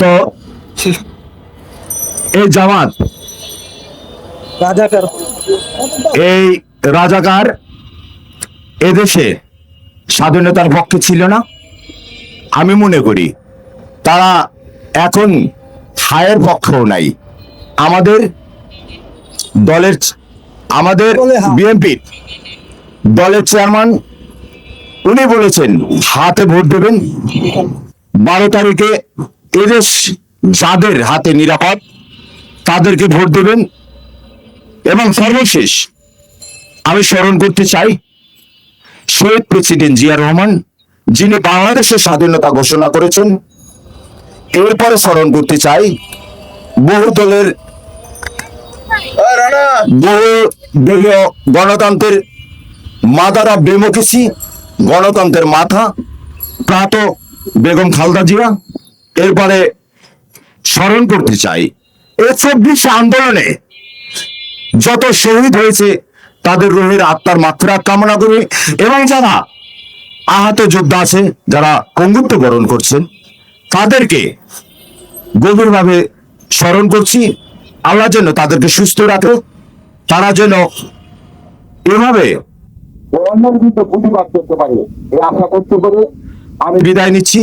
তো এই জামাত রাজাকার। এই রাজাকার এদেশে স্বাধীনতার পক্ষে ছিল না। আমি মনে করি তারা এখন হায়ের পক্ষেও নাই। আমাদের দলের আমাদের। বিএনপি দলের চেয়ারম্যান উনি বলেছেন হাতে ভোট দেবেন। বারো তারিখে এদেশ যাদের হাতে নিরাপদ তাদেরকে ভোট দেবেন। এবং সর্বশেষ আমি স্মরণ করতে চাই শহীদ প্রেসিডেন্ট জিয়া রহমান যিনি বাংলাদেশের স্বাধীনতা ঘোষণা করেছেন এরপরে স্মরণ করতে চাই বহু দলের বহু দলীয় গণতন্ত্রের মাদারা ডেমোক্রেসি গণতন্ত্রের মাথা প্রাত বেগম খালদা জিয়া এরপরে স্মরণ করতে চাই এই চব্বিশ আন্দোলনে যত শহীদ হয়েছে তাদের রোহের আত্মার মাত্রা কামনা করি এবং যারা আহত যোদ্ধা আছে যারা পঙ্গুত্ব বরণ করছেন তাদেরকে গভীরভাবে স্মরণ করছি। আল্লাহ যেন তাদেরকে সুস্থ রাখে তারা যেন এভাবে প্রতিবাদ করতে পারে এই আশা করতে পারে। আমি বিদায় নিচ্ছি।